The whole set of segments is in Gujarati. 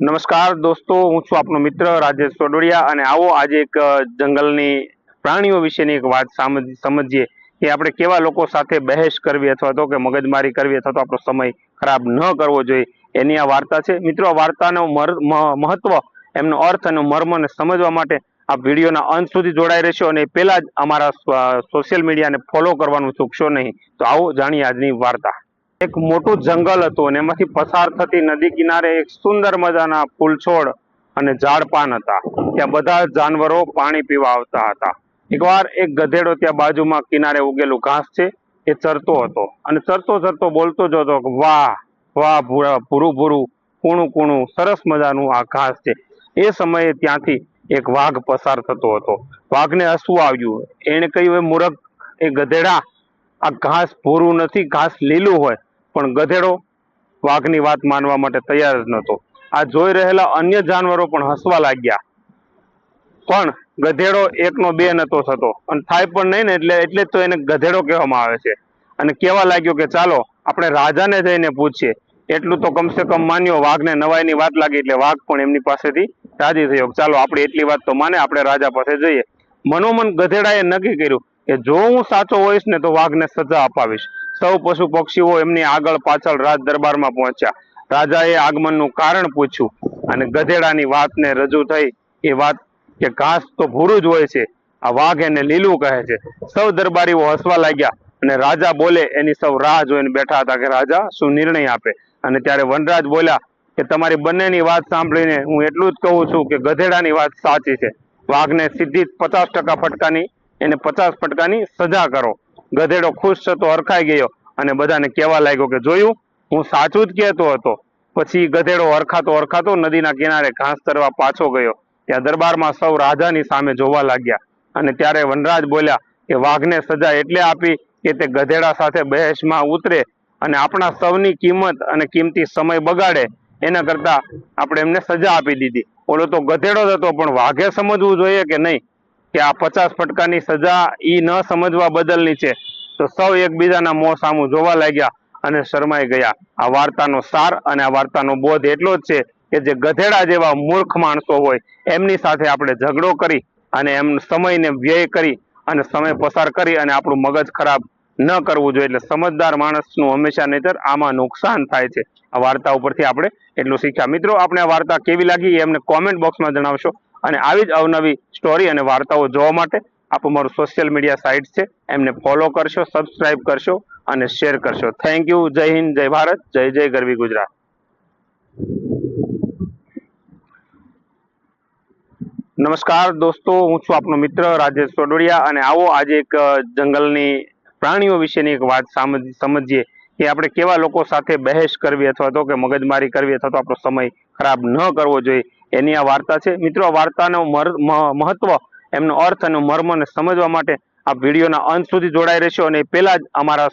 નમસ્કાર દોસ્તો, હું છું આપનો મિત્ર રાજેશ સોડોડિયા અને આવો આજે એક જંગલની પ્રાણીઓ વિશેની એક વાત સામજ- સમજીએ. કે આપણે કેવા લોકો સાથે બહેસ કરવી અથવા તો કે મગજમારી કરવી અથવા તો આપણો સમય ખરાબ ન કરવો જોઈએ, એની આ વાર્તા છે. મિત્રો, આ વાર્તાનો મહત્વ, એમનો અર્થ અને મર્મને સમજવા માટે આ વિડીયોના અંત સુધી જોડાઈ રહેશો અને પહેલા જ અમારા સોશિયલ મીડિયાને ફોલો કરવાનું ચૂકશો નહીં. તો આવો જાણીએ આજની વાર્તા. એક મોટું જંગલ હતું અને એમાંથી પસાર થતી નદી કિનારે એક સુંદર મજાના ફૂલ છોડ અને ઝાડપાન હતા. ત્યાં બધા જાનવરો પાણી પીવા આવતા હતા. એકવાર એક ગધેડો ત્યાં બાજુમાં કિનારે ઉગેલું ઘાસ છે, એ ચરતો હતો. અને ચરતો ચરતો બોલતો જ હતો વાહ વાહ ભૂરું ભૂરું, કૂણું કૂણું, સરસ મજાનું આ ઘાસ છે. એ સમયે ત્યાંથી એક વાઘ પસાર થતો હતો. વાઘને હસવું આવ્યું. એણે કહ્યું, એ મૂરખ, એ ગધેડા, આ ઘાસ ભૂરું નથી, ઘાસ લીલું હોય. પણ ગધેડો વાઘની વાત માનવા માટે તૈયાર જ નહોતો. આ જોઈ રહેલા અન્ય જાનવરો પણ હસવા લાગ્યા. પણ ગધેડો એકનો બે નહોતો થતો. અને થાય પણ નહીં ને એટલે એટલે જ તો એને ગધેડો કહેવામાં આવે છે. અને કહેવા લાગ્યો કે ચાલો, આપણે રાજાને જઈને પૂછીએ. એટલું તો કમસે કમ માન્યો, વાઘને નવાઈની વાત લાગી એટલે વાઘ પણ એમની પાસેથી રાજી થયો ચાલો, આપણે એટલી વાત તો માને, આપણે રાજા પાસે જઈએ. મનોમન ગધેડાએ નક્કી કર્યું કે જો હું સાચો હોઈશ ને તો વાઘને સજા અપાવીશ. સૌ પશુ પક્ષીઓ એમની આગળ પાછળ રાજ દરબારમાં પહોંચ્યા. રાજાએ આગમનનું કારણ પૂછ્યું અને ગધેડાની વાતને રજૂ થઈ. એ વાત કે ઘાસ તો ભૂરું જ હોય છે. આ વાઘ એને લીલું કહે છે. સૌ દરબારીઓ હસવા લાગ્યા અને રાજા બોલે, એની સૌ રાહ જોઈને બેઠા હતા કે રાજા, શું નિર્ણય આપે? અને ત્યારે વનરાજ બોલ્યા કે, તમારી બંનેની વાત સાંભળીને હું એટલું જ કહું છું કે ગધેડાની વાત સાચી છે. વાઘને સીધી પચાસ ટકા ફટકાની, એને પચાસ ફટકાની સજા કરો. ગધેડો ખુશ થતો હરખાઈ ગયો અને બધાને કહેવા લાગ્યો કે જોયું, હું સાચું જ કહેતો હતો. પછી ગધેડો હરખાતો હરખાતો નદીના કિનારે ઘાસ તરવા પાછો ગયો. ત્યાં દરબારમાં સૌ રાજાની સામે જોવા લાગ્યા અને ત્યારે વનરાજ બોલ્યા કે વાઘને સજા એટલે આપી કે તે ગધેડા સાથે બહેસમાં ઉતરે અને આપણા સૌની કિંમત અને કિંમતી સમય બગાડે. એના કરતા આપણે એમને સજા આપી દીધી. ઓલો તો ગધેડો જ હતો, પણ વાઘે સમજવું જોઈએ કે નહીં? કે આ પચાસ ફટકાની સજા ઈ ન સમજવા બદલની છે, તો સૌ એકબીજાના મોં સામું જોવા લાગ્યા અને શરમાઈ ગયા. આ વાર્તાનો સાર અને આ વાર્તાનો બોધ એટલો જ છે કે જે ગધેડા જેવા મૂર્ખ માણસો હોય, એમની સાથે આપણે ઝઘડો કરી અને એમ સમયને વ્યય કરી અને સમય પસાર કરી અને આપણું મગજ ખરાબ ન કરવું જોઈએ. એટલે સમજદાર માણસનું હંમેશા નહીતર આમાં નુકસાન થાય છે. આ વાર્તા ઉપરથી આપણે એટલું શીખ્યા. મિત્રો આપણે આ વાર્તા કેવી લાગી એ અમને કોમેન્ટ બોક્સમાં જણાવશો. અને આવી જ અવનવી સ્ટોરી અને વાર્તાઓ જોવા માટે આપ અમારું સોશિયલ મીડિયા સાઇટ છે, એમને ફોલો કરશો સબસ્ક્રાઇબ કરશો અને શેર કરશો. થેન્ક યુ જય હિન્દ, જય ભારત, જય જય ગરવી ગુજરાત. નમસ્કાર દોસ્તો, હું છું આપનો મિત્ર રાજેશ સોડોડિયા અને આવો આજે એક જંગલની પ્રાણીઓ વિશેની એક વાત સામજ- સમજીએ કે આપણે કેવા લોકો સાથે બહેસ કરવી અથવા તો કે મગજમારી કરવી અથવા તો આપણો સમય ખરાબ ન કરવો જોઈએ. એની આ વાર્તા છે. મિત્રો, આ વાર્તાનો મહત્વ, એમનો અર્થ અને મર્મને સમજવા માટે આ વિડીયોના અંત સુધી જોડાઈ રહેશો અને પહેલા જ અમારા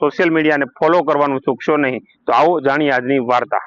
સોશિયલ મીડિયાને ફોલો કરવાનું ચૂકશો નહીં. તો આવો, જાણીએ આજની વાર્તા.